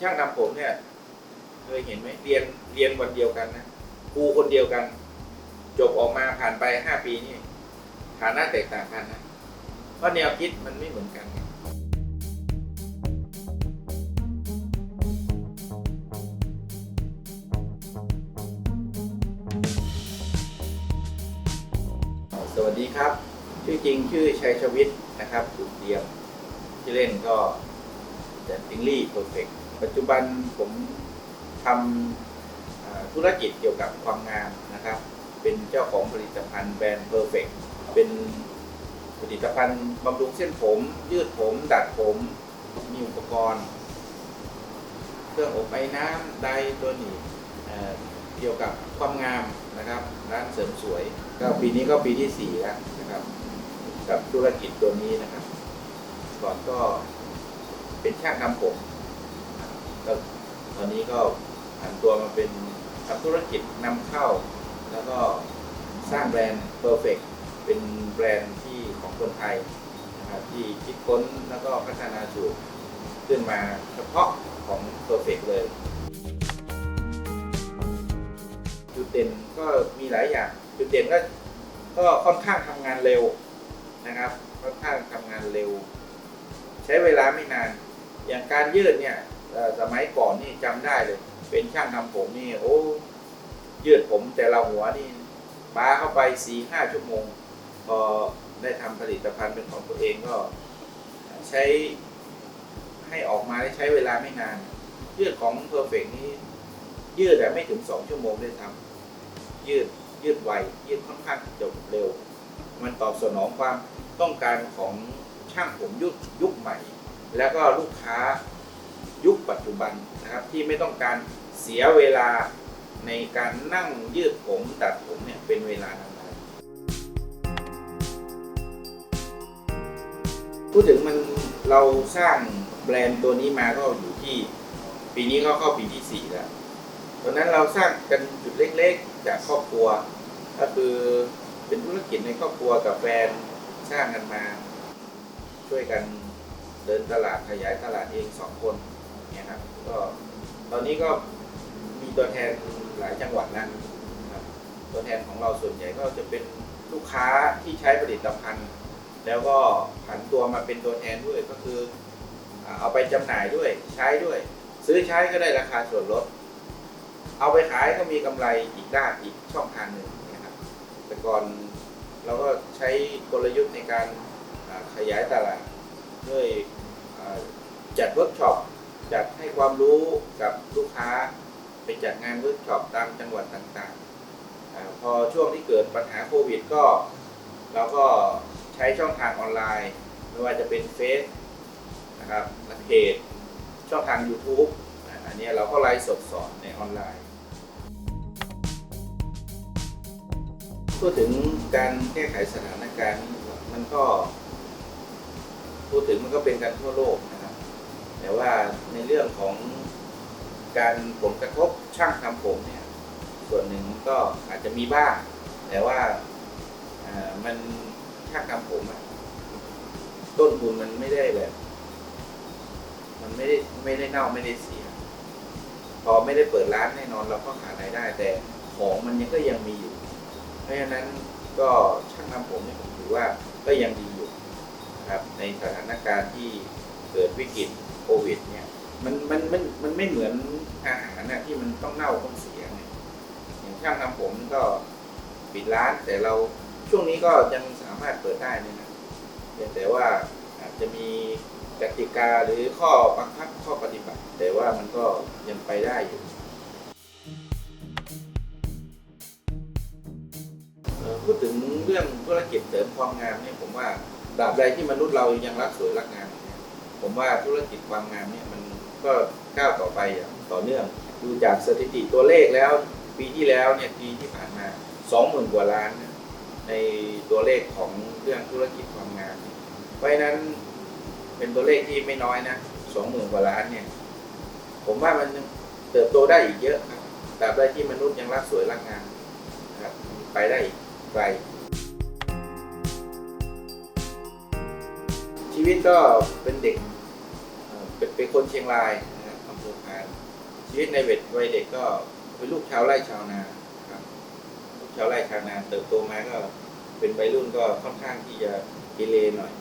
ช่างทำผมเนี่ยเคยเห็นไหมเรียนเรียนวันเดียวกันนะครูคนเดียวกัน จบออกมาผ่านไปห้าปีนี่ฐานะแตกต่างกันนะเพราะแนวคิดมันไม่เหมือนกันสวัสดีครับ ชื่อจริงชื่อชัยชวิตนะครับสุดเดียมชื่อเล่นก็จะติงลี่เพอร์เฟกต์ ปัจจุบันผมทำธุรกิจเกี่ยวกับความงามนะครับ เป็นเจ้าของผลิตภัณฑ์แบรนด์เพอร์เฟกเป็นผลิตภัณฑ์บำรุงเส้นผม ยืดผม ดัดผม มีอุปกรณ์ เครื่องอบไอ้น้ำไดตัวนี้เอ่อเกี่ยวกับความงามนะครับ ร้านเสริมสวย ก็ปีนี้ก็ปีที่สี่แล้วนะครับ กับธุรกิจตัวนี้นะครับ ก่อนก็เป็นช่างทำผม ก็ตอนนี้ก็ผันตัวมาเป็นทำธุรกิจนำเข้า แล้วก็สร้างแบรนด์ Perfect เป็นแบรนด์ที่ของคนไทยนะครับที่คิดค้นแล้วก็พัฒนาสูตรขึ้นมาเฉพาะของ Perfect เลยจุดเด่นก็มีหลายอย่างจุดเด่นก็ก็ค่อนข้างทำงานเร็วนะครับค่อนข้างทำงานเร็ว ใช้เวลาไม่นานอย่างการยืดเนี่ย สมัยก่อนนี่จำได้เลย เป็นช่างทำผมนี่ โอ้ ยืดผมแต่ละหัวนี่ป้าเข้าไปสี่ห้าชั่วโมง พอได้ทำผลิตภัณฑ์เป็นของตัวเองก็ ใช้ให้ออกมาได้ใช้เวลาไม่นาน ยืดของ Perfect นี่ยืดแต่ไม่ถึงสองชั่วโมงได้ทำยืดยืดไวยืดค่อนข้างจบเร็ว มันตอบสนองความต้องการของช่างผมยุคยุคใหม่ แล้วก็ลูกค้า ยุคปัจจุบันนะครับที่ไม่ต้องการเสียเวลาในการนั่งยืดผมตัดผมเนี่ยเป็นเวลานานพูดถึงมันเราสร้างแบรนด์ตัวนี้มาก็อยู่ที่ ปีนี้ก็เข้าปีที่สี่แล้วตอนนั้นเราสร้างกันจุดเล็กๆ จากครอบครัว ก็คือเป็นธุรกิจในครอบครัวกับแฟนสร้างกันมา ช่วยกันเดินตลาดขยายตลาดเองสองคน เนี่ยครับก็ตอนนี้ก็มีตัวแทนหลายจังหวัดนะครับ ตัวแทนของเราส่วนใหญ่ก็จะเป็นลูกค้าที่ใช้ผลิตภัณฑ์ แล้วก็ผันตัวมาเป็นตัวแทนด้วยก็คือ เอาไปจำหน่ายด้วยใช้ด้วย ซื้อใช้ก็ได้ราคาส่วนลด เอาไปขายก็มีกำไรอีกด้านอีกช่องทางหนึ่งนะครับ แต่ก่อนเราก็ใช้กลยุทธ์ในการขยายตลาดด้วยจัดเวิร์กช็อป จัดให้ความรู้กับลูกค้า ไปจัดงานเวิร์กช็อปตามจังหวัดต่างๆ พอช่วงที่เกิดปัญหาโควิดก็ เราก็ใช้ช่องทางออนไลน์ ไม่ว่าจะเป็นเฟซนะครับเพจช่องทาง YouTube อันนี้เราก็ไลฟ์สดสอนในออนไลน์พูดถึงการแก้ไขสถานการณ์มันก็ พูดถึงมันก็เป็นกันทั่วโลกนะ แต่ว่าในเรื่องของการผลกระทบช่างทำผมเนี่ย ส่วนหนึ่งก็อาจจะมีบ้าง แต่ว่ามันช่างทำผมอะต้นทุนมันไม่ได้แบบ มันไม่ได้ไม่ได้เน่าไม่ได้เสีย พอไม่ได้เปิดร้านแน่นอนเราก็ขาดรายได้ แต่ของมันยังก็ยังมีอยู่ เพราะฉะนั้นก็ช่างทำผมเนี่ยผมถือว่าก็ยังดีอยู่ครับในสถานการณ์ที่ วิกฤตโควิด เนี่ย มันมันมันมันไม่เหมือนอาหารนะที่มันต้องเน่าต้องเสียไงอย่างช่างทำผมก็ปิดร้านแต่เราช่วงนี้ก็ยังสามารถเปิดได้นะเพียงแต่ว่าอาจจะมีกติกาหรือข้อบังคับข้อปฏิบัติ แต่ว่ามันก็ยังไปได้อยู่พูดถึงเรื่องธุรกิจเสริมความงามเนี่ยผมว่าตราบใดที่มนุษย์เรายังรักสวยรักงาม ผมว่าธุรกิจความงามเนี่ยมันก็ก้าวต่อไปอย่างต่อเนื่อง ดูจากสถิติตัวเลขแล้ว ปีที่แล้วเนี่ยปีที่ผ่านมาสองหมื่นกว่าล้านนะในตัวเลขของเรื่องธุรกิจความงาม เพราะฉะนั้นเป็นตัวเลขที่ไม่น้อยนะสองหมื่นกว่าล้านเนี่ย ผมว่ามันเติบโตได้อีกเยอะครับตราบใดที่มนุษย์ยังรักสวยรักงามนะครับไปได้อีกไกล ชีวิตก็เป็นเด็กเป็นเป็นคนเชียงรายนะครับอำเภภูพานชีวิตในเวทวัยเด็กก็เป็นลูกชาวไร่ชาวนาครับลูกชาวไร่ชาวนา เติบโตมาก็เป็นวัยรุ่นก็ค่อนข้างที่จะเกเรหน่อย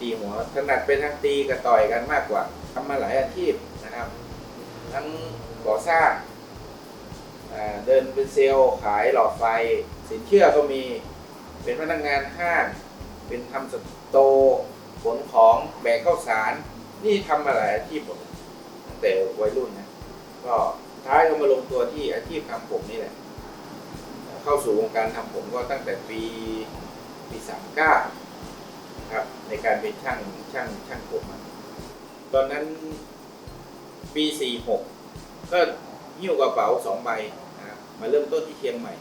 ตีหัวถนัดเป็นทั้งตีกับต่อยกันมากกว่าทำมาหลายอาชีพนะครับ ทั้งก่อสร้างเดินเป็นเซลล์ขายหลอดไฟ สินเชื่อก็มีเป็นพนักงานห้างเป็นทำสโต นของแบกข้าวสาร นี่ทำมาหลายอาชีพหมดตั้งแต่วัยรุ่นนะ ก็ท้ายก็มาลงตัวที่อาชีพทำผมนี่แหละ เข้าสู่วงการทำผมก็ตั้งแต่ปีปีสามเก้าครับ ในการเป็นช่างช่างช่างผมตอนนั้นปีสี่หกก็หิ้วกระเป๋าสองใบนะครับมาเริ่มต้นที่เชียงใหม่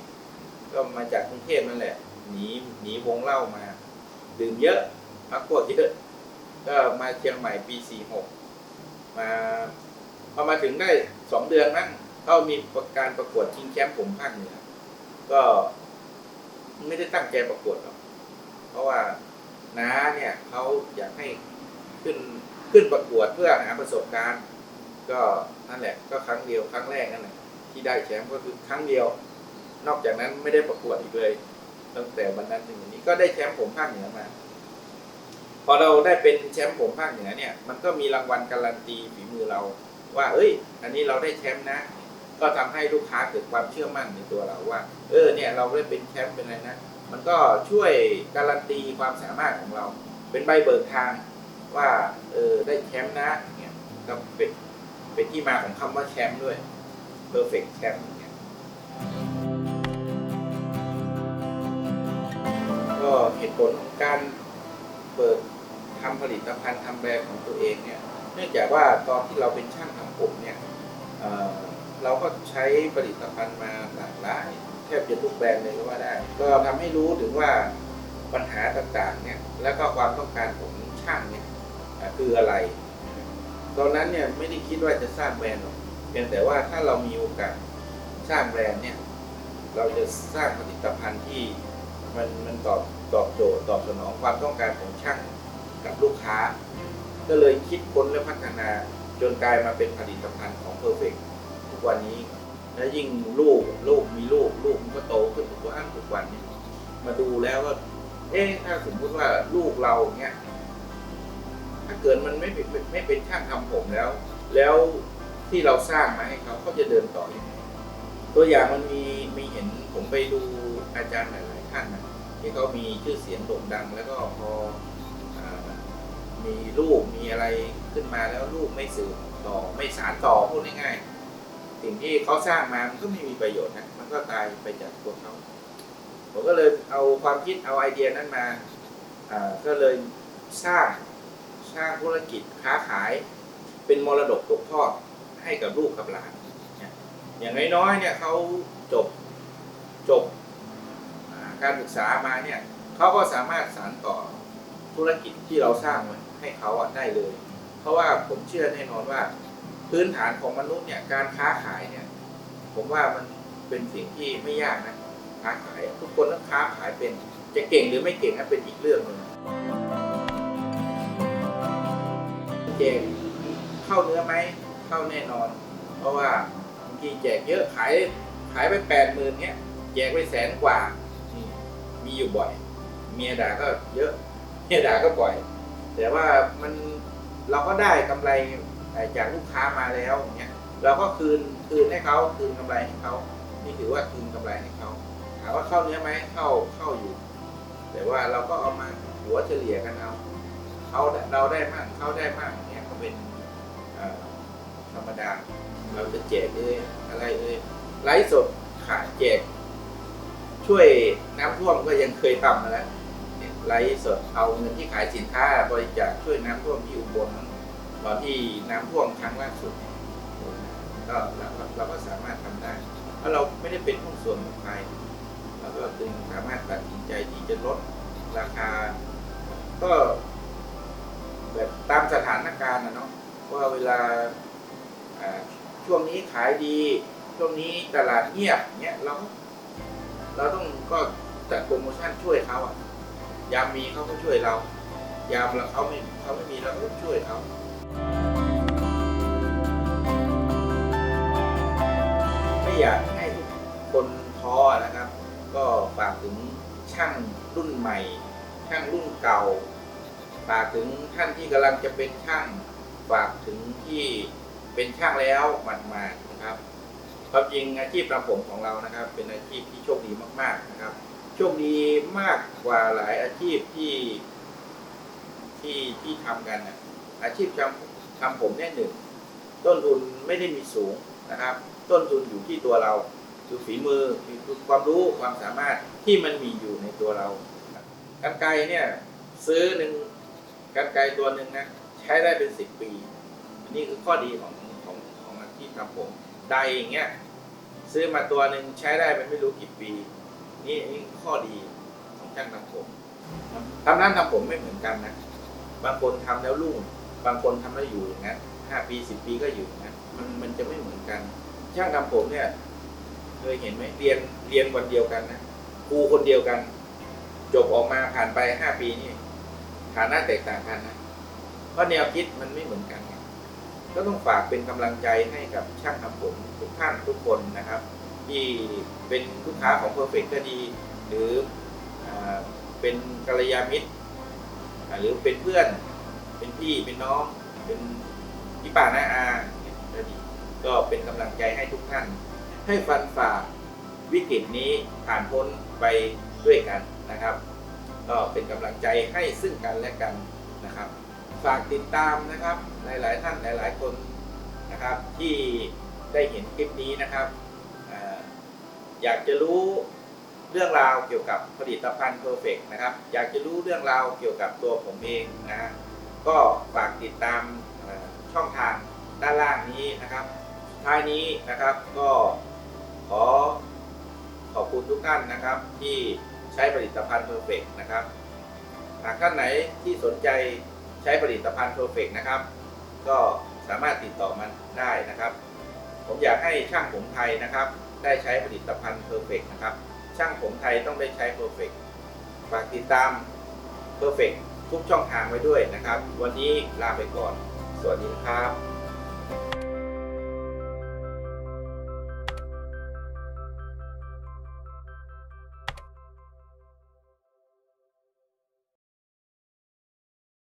ก็มาจากกรุงเทพนั่นแหละหนีหนีวงเล่ามา ดื่มเยอะ พักพวกเยอะก็มาเชียงใหม่ปีสี่หกมาพอมาถึงได้สองเดือนมั้งเขามีประการประกวดชิงแชมป์ผมภาคเหนือก็ไม่ได้ตั้งใจประกวดหรอกเพราะว่าน้าเนี่ยเขาอยากให้ขึ้นขึ้นประกวดเพื่อหาประสบการณ์ ก็นั่นแหละ ก็ครั้งเดียวครั้งแรกนั่นแหละที่ได้แชมป์ก็คือครั้งเดียว นอกจากนั้นไม่ได้ประกวดอีกเลย ตั้งแต่วันนั้นถึงวันนี้ก็ได้แชมป์ผมภาคเหนือมา พอเราได้เป็นแชมป์ผมภาคเหนือเนี่ย มันก็มีรางวัลการันตีฝีมือเราว่า เอ้ย อันนี้เราได้แชมป์นะ ก็ทำให้ลูกค้าเกิดความเชื่อมั่นในตัวเราว่า เออเนี่ยเราได้เป็นแชมป์เป็นอะไรนะ มันก็ช่วยการันตีความสามารถของเรา เป็นใบเบิกทางว่าเออได้แชมป์นะเนี่ยก็เป็นเป็นที่มาของคำว่าแชมป์ด้วย perfect แชมป์เนี่ยก็เหตุผลของการเปิด ทำผลิตภัณฑ์ทำแบรนด์ของตัวเองเนี่ยเนื่องจากว่าตอนที่เราเป็นช่างทำผมเนี่ยเเราก็ใช้ผลิตภัณฑ์มาหลากหลายแทบจะทุกแบรนด์เลยก็ว่าได้ ก็ทำให้รู้ถึงว่าปัญหาต่างๆเนี่ยแล้วก็ความต้องการของช่างเนี่ยคืออะไร ตอนนั้นเนี่ยไม่ได้คิดว่าจะสร้างแบรนด์หรอกเพียงแต่ว่าถ้าเรามีโอกาสสร้างแบรนด์เนี่ยเราจะสร้างผลิตภัณฑ์ที่มันมันตอบตอบโจทย์ตอบสนองความต้องการของช่าง กับลูกค้า ก็เลยคิดค้นและพัฒนาจนกลายมาเป็นผลิตภัณฑ์ของ Perfect ทุกวันนี้และยิ่งลูกลูกมีลูกลูกมันก็โตขึ้นทุกวันทุกวันนี้มาดูแล้วก็เอ๊ะถ้าสมมติว่าลูกเราเนี้ยถ้าเกิดมันไม่เป็นไม่เป็นช่างทำผมแล้ว แล้วที่เราสร้างมาให้เขาเขาจะเดินต่อยังไงตัวอย่างมันมีมีเห็นผมไปดูอาจารย์หลายๆท่านนะที่เขามีชื่อเสียงโด่งดัง แล้วก็พอ มีลูกมีอะไรขึ้นมาแล้วลูกไม่สืบต่อไม่สานต่อพูดง่ายๆสิ่งที่เขาสร้างมามันก็ไม่มีประโยชน์นะมันก็ตายไปจากตัวเขาผมก็เลยเอาความคิดเอาไอเดียนั้นมาก็เลยสร้างสร้างธุรกิจค้าขาย เป็นมรดกตกทอดให้กับลูกกับหลานอย่างน้อยๆเนี่ยเขาจบจบการศึกษามาเนี่ยเขาก็สามารถสานต่อธุรกิจที่เราสร้างไว้ ให้เขาอะได้เลย เพราะว่าผมเชื่อแน่นอนว่า พื้นฐานของมนุษย์เนี่ยการค้าขายเนี่ย ผมว่ามันเป็นสิ่งที่ไม่ยากนะค้าขายทุกคนต้องค้าขายเป็น จะเก่งหรือไม่เก่งนั้นเป็นอีกเรื่องหนึ่งเก่งเข้าเนื้อไหมเข้าแน่นอน เพราะว่าบางทีแจกเยอะขายขายไปแปดหมื่นเนี้ยแจกไปแสนกว่ามีอยู่บ่อย เมียด่าก็เยอะ เมียด่าก็บ่อย แต่ว่ามันเราก็ได้กำไรจากลูกค้ามาแล้วอย่างเงี้ยเราก็คืนคืนให้เขาคืนกำไรให้เขานี่ถือว่าคืนกำไรให้เขาถามว่าเข้าเนื้อไหมเข้าเข้าอยู่ แต่ว่าเราก็เอามาหัวเฉลี่ยกันเอาเขาเราได้มากเขาได้มากอย่างเงี้ยก็เป็นธรรมดา เราจะแจกเลยอะไรเลยไลฟ์สดขายแจก ช่วยน้ำท่วมก็ยังเคยทำมาแล้ว ไลฟ์สดเอาเงินที่ขายสินค้าบริจาคช่วยน้ำท่วมที่อุบลตอนที่น้ำท่วมครั้งล่าสุดก็เราก็เราก็สามารถทำได้ เพราะเราไม่ได้เป็นหุ้นส่วนของใครเราก็จึงสามารถตัดสินใจที่จะลดราคา ก็แบบตามสถานการณ์นะเนาะว่าเวลาช่วงนี้ขายดี ช่วงนี้ตลาดเงียบเนี้ยเราเราต้องก็จัดโปรโมชั่นช่วยเขาอะ ยามมีเขาก็ช่วยเรา ยามเราเขาไม่เขาไม่มีเราก็ช่วยเขาไม่อยากให้ทุกคนท้อนะครับ ก็ฝากถึงช่างรุ่นใหม่ ช่างรุ่นเก่า ฝากถึงท่านที่กำลังจะเป็นช่าง ฝากถึงที่เป็นช่างแล้วหมันมานะครับความจริงอาชีพทำผมของเรานะครับ เป็นอาชีพที่โชคดีมากๆนะครับ โชคดีมากกว่าหลายอาชีพที่ที่ที่ทำกันนะอาชีพทำทำผมเนี่ยหนึ่งต้นทุนไม่ได้มีสูงนะครับ ต้นทุนอยู่ที่ตัวเราคือฝีมือคือความรู้ความสามารถที่มันมีอยู่ในตัวเรากันไกเนี่ยซื้อหนึ่งกันไกตัวหนึ่งนะใช้ได้เป็นสิบปีนี่คือข้อดีของของของอาชีพทำผมไดอย่างเงี้ยซื้อมาตัวหนึ่งใช้ได้เป็นไม่รู้กี่ปี นี่นี่ข้อดีของช่างทำผมทำร้านทำผมไม่เหมือนกันนะ บางคนทำแล้วรุ่ง บางคนทำแล้วอยู่อย่างนั้นห้าปีสิบปีก็อยู่อย่างนั้นมันมันจะไม่เหมือนกัน ช่างทำผมเนี่ยเคยเห็นไหมเรียนเรียนวันเดียวกันนะครูคนเดียวกัน จบออกมาผ่านไปห้าปีนี่ฐานะแตกต่างกันนะเพราะแนวคิดมันไม่เหมือนกัน ก็ต้องฝากเป็นกำลังใจให้กับช่างทำผมทุกท่านทุกคนนะครับ ที่เป็นลูกค้าของ Perfect ก็ดี หรืออเป็นกัลยาณมิตร หรือเป็นเพื่อน เป็นพี่เป็นน้อง เป็นพี่ป้าน้าอาก็ดีก็เป็นกำลังใจให้ทุกท่าน ให้ฟันฝ่าวิกฤตนี้ผ่านพ้นไปด้วยกันนะครับ ก็เป็นกำลังใจให้ซึ่งกันและกันนะครับ ฝากติดตามนะครับหลาย ๆ ท่านหลาย ๆ คนนะครับที่ได้เห็นคลิปนี้นะครับ อยากจะรู้เรื่องราวเกี่ยวกับผลิตภัณฑ์ Perfect นะครับ อยากจะรู้เรื่องราวเกี่ยวกับตัวผมเองนะฮะก็ฝากติดตามช่องทางด้านล่างนี้นะครับท้ายนี้นะครับก็ขอขอบคุณทุกท่านนะครับที่ใช้ผลิตภัณฑ์ Perfect นะครับหากท่านไหนที่สนใจใช้ผลิตภัณฑ์ Perfect นะครับ ก็สามารถติดต่อมาได้นะครับ ผมอยากให้ช่างผมไทยนะครับ ได้ใช้ผลิตภัณฑ์ Perfect นะครับ ช่างผมไทยต้องได้ใช้เพอร์เฟกฝากติดตาม Perfect ทุกช่องทางไว้ด้วยนะครับ วันนี้ลาไปก่อน สวัสดีครับ